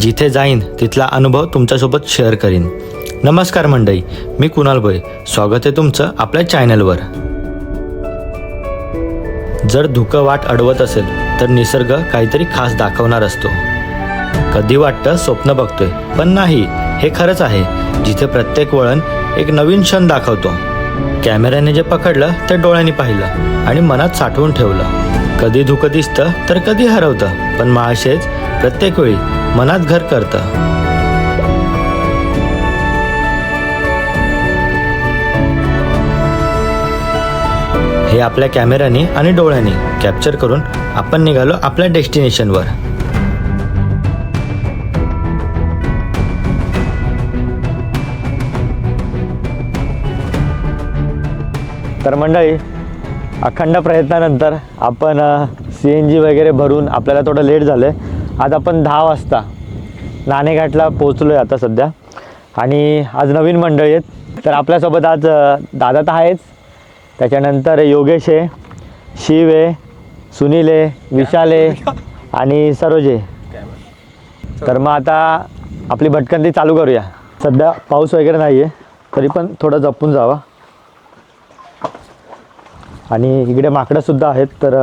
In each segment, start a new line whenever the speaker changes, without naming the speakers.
जिथे जाईन तिथला अनुभव तुमच्यासोबत शेअर करीन. नमस्कार मंडळी मी कुणाल भोय. स्वागत आहे तुमचं आपल्या चॅनलवर जर धुकं वाट अडवत असेल तर निसर्ग काहीतरी खास दाखवणार असतो. कधी वाटतं स्वप्न बघतोय पण नाही हे खरंच आहे. जिथे प्रत्येक वळण एक नवीन क्षण दाखवतो. कॅमेऱ्याने जे पकडलं ते डोळ्यांनी पाहिलं आणि मनात साठवून ठेवलं. कधी धुकं दिसतं तर कधी हरवतं पण महाशेच प्रत्येक वेळी मनात घर करतं. हे आपल्या कॅमेऱ्याने आणि डोळ्यांनी कॅप्चर करून आपण निघालो आपल्या डेस्टिनेशनवर. तर मंडळी अखंड प्रयत्नानंतर आपण सी एन जी वगैरे भरून आपल्याला थोडं लेट झालं आहे आज आपण दहा वाजता नाणेघाटला पोचलो आहे आता सध्या. आणि आज नवीन मंडळी आहेत. तर आपल्यासोबत आज दादा तर आहेच. त्याच्यानंतर योगेश आहे शिव आहे सुनील आहे विशाल आहे आणि सरोज आहे. तर मग आता आपली भटकंती चालू करूया. सध्या पाऊस वगैरे नाही आहे तरी पण थोडं जपून जावा. आणि इकडे माकडंसुद्धा आहेत तर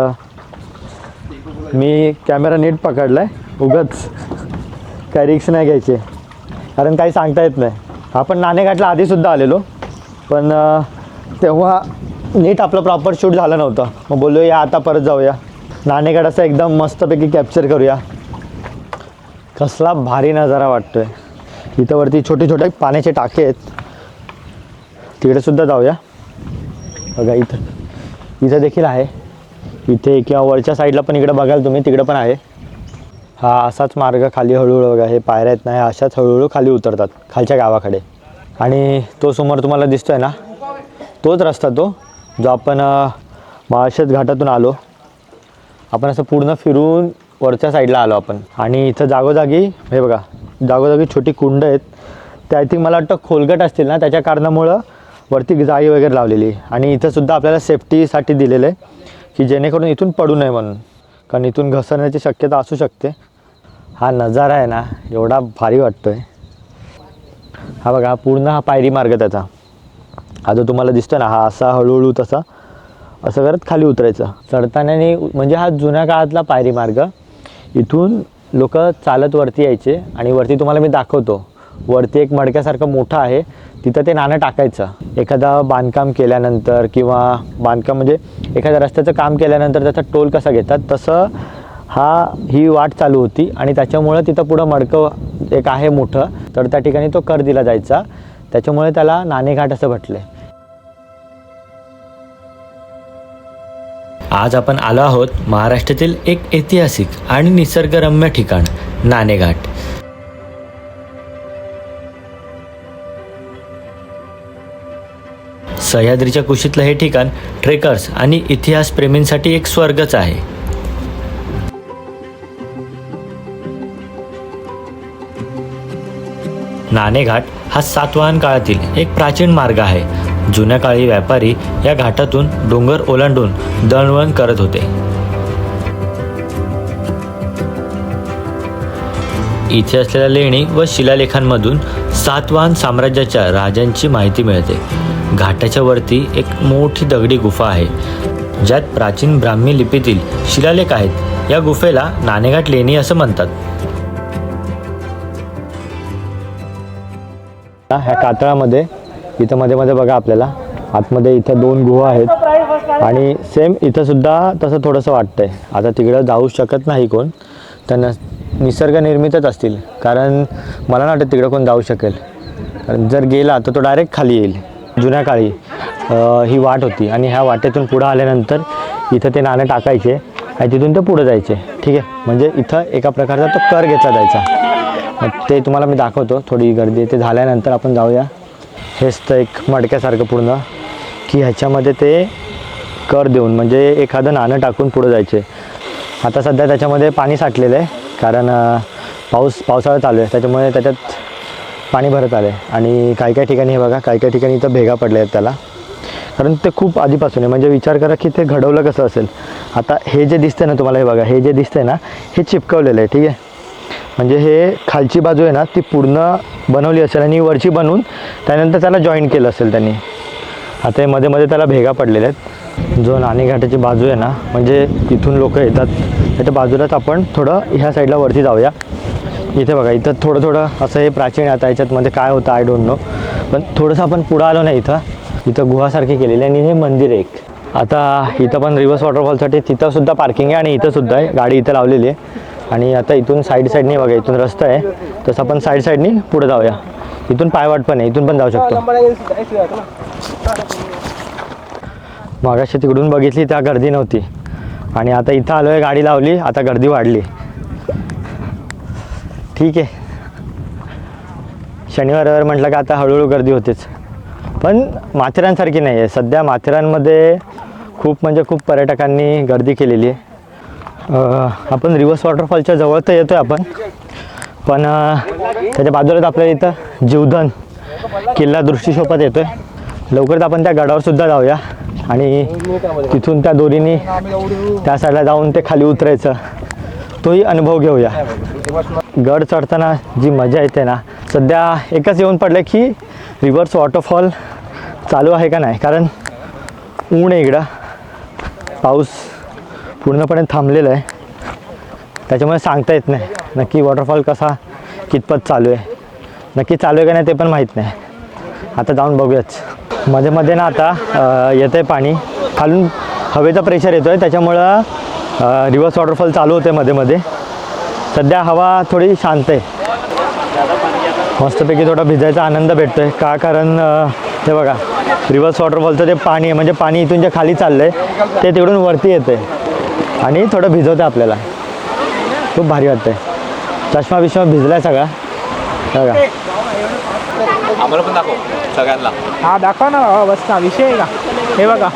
मी कॅमेरा नीट पकडला आहे उगच काय रिक्स नाही घ्यायचे. कारण काही सांगता येत नाही. आपण नाणेघाटला आधीसुद्धा आलेलो. पण तेव्हा नीट आपलं प्रॉपर शूट झालं नव्हतं. मग बोललो या आता परत जाऊया. नाणेघाट असं एकदम मस्तपैकी कॅप्चर करूया. कसला भारी नजारा वाटतो इथं वरती छोटे छोटे पाण्याचे टाके आहेत. तिकडेसुद्धा जाऊया. बघा इथं. इथं देखील आहे. इथे किंवा वरच्या साईडला पण इकडं बघाल तुम्ही तिकडं पण आहे. हा असाच मार्ग खाली हळूहळू बघा हे पायऱ्या आहेत ना हे अशाच हळूहळू खाली उतरतात खालच्या गावाकडे. आणि तो समोर तुम्हाला दिसतो आहे ना? तोच रस्ता तो जो आपण अ, घाटातून आलो. आपण असं पूर्ण फिरून वरच्या साईडला आलो आपण. आणि इथं जागोजागी हे बघा जागोजागी छोटी कुंड आहेत. ते आय थिंक मला वाटतं खोलगट असतील ना त्याच्या कारणामुळं वरती जाळी वगैरे लावलेली. आणि इथंसुद्धा आपल्याला सेफ्टीसाठी दिलेलं आहे की जेणेकरून इथून पडू नये म्हणून. कारण इथून घसरण्याची शक्यता असू शकते. हा नजारा आहे ना एवढा भारी वाटतो आहे हा बघा पूर्ण हा पायरी मार्ग त्याचा. हा जो तुम्हाला दिसतो ना हा असा हळूहळू तसा असं करत खाली उतरायचं. चढताना म्हणजे हा जुन्या काळातला पायरी मार्ग. इथून लोक चालत वरती यायचे आणि वरती तुम्हाला मी दाखवतो. वरती एक मडक्यासारखं मोठं आहे. तिथं ते नाणं टाकायचं. एखादा बांधकाम केल्यानंतर किंवा बांधकाम म्हणजे एखाद्या रस्त्याचं काम केल्यानंतर त्याचा टोल कसा घेतात तसं हा ही वाट चालू होती आणि त्याच्यामुळं तिथं पुढं मडकं एक आहे मोठं. तर त्या ठिकाणी तो कर दिला जायचा. त्याच्यामुळे त्याला नाणेघाट असं म्हटलं आज आपण आलो आहोत महाराष्ट्रातील एक ऐतिहासिक आणि निसर्गरम्य ठिकाण नाणेघाट. सह्याद्रीच्या कुशीतलं हे ठिकाण ट्रेकर्स आणि इतिहासप्रेमींसाठी एक स्वर्गच आहे. नाणेघाट हा सातवाहन काळातील एक प्राचीन मार्ग आहे. जुन्या काळी व्यापारी या घाटातून डोंगर ओलांडून दळणवळण करत होते. इथे असलेल्या लेणी व शिलालेखांमधून सातवाहन साम्राज्याच्या राजांची माहिती मिळते. घाटाच्या वरती एक मोठी दगडी गुफा आहे ज्यात प्राचीन ब्राह्मी लिपीतील शिलालेख आहेत. या गुफेला नाणेघाट लेणी असं म्हणतात. ह्या कातळामध्ये इथं मध्ये मध्ये बघा आपल्याला आतमध्ये इथं दोन गुहा आहेत. आणि सेम इथं सुद्धा तसं थोडंसं वाटतंय. आता तिकडं जाऊ शकत नाही कोण. त्यांना निसर्ग निर्मितच असतील. कारण मला नाही वाटत तिकडं कोण जाऊ शकेल. कारण जर गेला तर तो डायरेक्ट खाली येईल. जुन्या काळी ही वाट होती. आणि ह्या वाटेतून पुढं आल्यानंतर इथं ते नाणं टाकायचे आणि तिथून ते पुढं जायचे. ठीक आहे? म्हणजे इथं एका प्रकारचा तो कर घेतला जायचा. ते तुम्हाला मी दाखवतो. थोडी गर्दी ते झाल्यानंतर आपण जाऊया. हेच तर एक मडक्यासारखं पूर्ण. की ह्याच्यामध्ये ते कर देऊन म्हणजे एखादं नाणं टाकून पुढं जायचे. आता सध्या त्याच्यामध्ये पाणी साठलेलं आहे. कारण पाऊस पावसाळा चालू आहे. त्याच्यामुळे त्याच्यात पाणी भरत आलं. आहे आणि काही काही ठिकाणी हे बघा काही काही ठिकाणी इथं भेगा पडल्या आहेत त्याला. कारण ते खूप आधीपासून आहे. म्हणजे विचार करा की ते घडवलं कसं असेल. आता हे जे दिसतंय ना तुम्हाला हे बघा हे जे दिसतंय ना हे चिपकवलेलं आहे ठीक आहे? म्हणजे हे खालची बाजू आहे ना ती पूर्ण बनवली असेल आणि वरची बनवून त्यानंतर त्याला जॉईन केलं असेल त्यांनी. आता हे मध्ये मध्ये त्याला भेगा पडलेल्या आहेत. जो नाणेघाटाची बाजू आहे ना म्हणजे इथून लोक येतात. त्याच्या बाजूलाच आपण थोडं ह्या साईडला वरती जाऊया. इथे बघा इथं थोडं थोडं असं हे प्राचीन आहे आता याच्यातमध्ये काय होतं आय डोंट नो पण थोडंसं आपण पुढं आलो ना इथं. इथं गुहासारखी केलेली आहे आणि हे मंदिर आहे एक. आता इथं पण रिव्हर्स वॉटरफॉलसाठी तिथं सुद्धा पार्किंग आहे आणि इथं सुद्धा आहे. गाडी इथं लावलेली आहे. आणि आता इथून साईड साईडनी बघा इथून रस्ता आहे. तसं आपण साईड साईडनी पुढे जाऊया. इथून पायवाट पण आहे इथून पण जाऊ शकतो. मागाशी तिकडून बघितली त्या गर्दी नव्हती. आणि आता इथं आलो आहे गाडी लावली आता गर्दी वाढली. ठीक आहे. शनिवार रविवार म्हटलं का आता हळूहळू गर्दी होतेच. पण माथेरानसारखी नाही आहे. सध्या माथेरानमध्ये खूप म्हणजे खूप पर्यटकांनी गर्दी केलेली आहे. आपण रिव्हर्स वॉटरफॉलच्या जवळ तर येतो आहे आपण. पण त्याच्या बाजूलाच आपल्याला इथं जीवधन किल्ला दृष्टीशोपात येतो आहे लवकरच आपण त्या गडावरसुद्धा जाऊया. आणि तिथून त्या दोरीने त्या साईडला जाऊन ते खाली उतरायचं. तोही अनुभव घेऊया. गड चढताना जी मजा येते ना सध्या एकच येऊन पडलं की रिव्हर्स वॉटरफॉल चालू आहे का नाही? कारण ऊन आहे इकडं. पाऊस पूर्णपणे थांबलेला आहे. त्याच्यामुळे सांगता येत नाही. नक्की वॉटरफॉल कसा कितपत चालू आहे? नक्की चालू आहे का नाही ते पण माहीत नाही. आता जाऊन बघूयाच मध्ये मध्ये ना आता येतं आहे पाणी. खालून हवेचं प्रेशर येतो आहे त्याच्यामुळं रिव्हर्स वॉटरफॉल चालू होते मध्ये मध्ये. सध्या हवा थोडी शांत आहे. मस्तपैकी थोडा भिजायचा आनंद भेटतो आहे का कारण हे बघा रिव्हर्स वॉटरफॉलचं ते पाणी आहे म्हणजे पाणी इथून जे खाली चाललं आहे ते तिकडून वरती येतं आहे आणि थोडं भिजवतं आपल्याला. खूप भारी वाटतं आहे चष्मा बिष्मा भिजला आहे सगळा. हे बघा.
आम्हाला पण दाखव सगळ्यांना.
हा दाखवा ना विषय आहे का? हे बघा.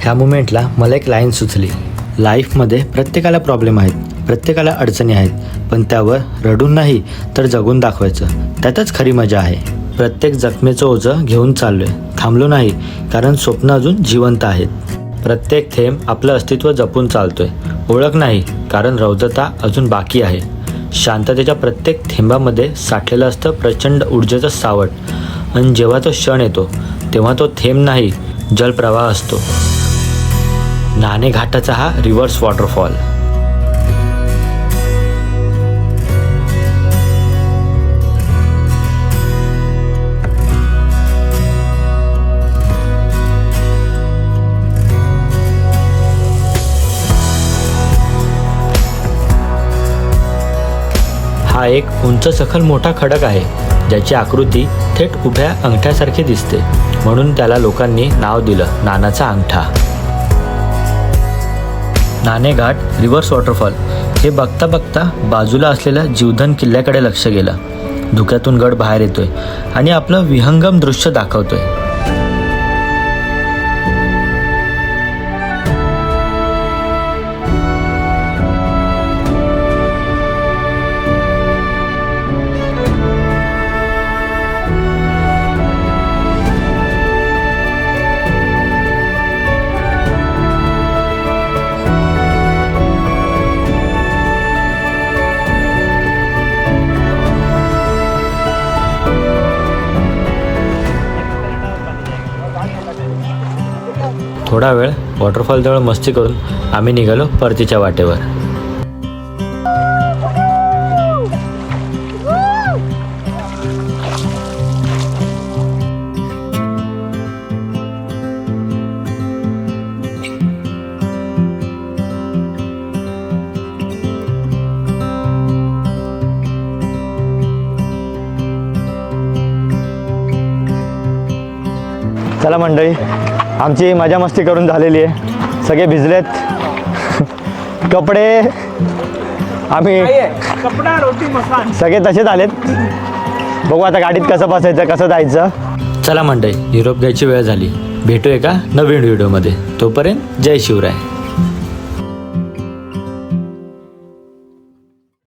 ह्या मुमेंटला मला एक लाईन सुचली. लाईफमध्ये प्रत्येकाला प्रॉब्लेम आहेत प्रत्येकाला अडचणी आहेत पण त्यावर रडून नाही तर जगून दाखवायचं. त्यातच खरी मजा आहे. प्रत्येक जखमेचं ओझं घेऊन चाललोय. थांबलो नाही कारण स्वप्न अजून जिवंत आहेत. प्रत्येक थेंब आपलं अस्तित्व जपून चालतोय. ओळख नाही कारण रौद्रता अजून बाकी आहे. शांततेच्या प्रत्येक थेंबामध्ये साठलेलं असतं प्रचंड ऊर्जेचं सावट. आणि जेव्हा तो क्षण येतो तेव्हा तो थेंब नाही जलप्रवाह असतो. नाणे घाटाचा हा रिव्हर्स वॉटरफॉल हा एक उंच सखल मोठा खडक आहे ज्याची आकृती थेट उभ्या अंगठ्यासारखी दिसते. म्हणून त्याला लोकांनी नाव दिलं नानाचा अंगठा. नाणेघाट रिव्हर्स वॉटरफॉल हे बघता बघता बाजूला असलेल्या जीवधन किल्ल्याकडे लक्ष गेलं. धुक्यातून गड बाहेर येतोय आणि आपलं विहंगम दृश्य दाखवतोय. थोडा वेळ वॉटरफॉलजवळ मस्ती करून आम्ही निघालो परतीच्या वाटेवर.
चला मंडळी आमची मजा मस्ती करून झालेली आहे. सगळे भिजलेत. कपडे आम्ही
कपडा रोटी
सगळे तसेच आलेत. बघू आता गाडीत कसं बसायचं कसं जायचं.
चला मंडळी निरोप घ्यायची वेळ झाली. भेटूया का नवीन व्हिडिओमध्ये? तोपर्यंत जय शिवराय.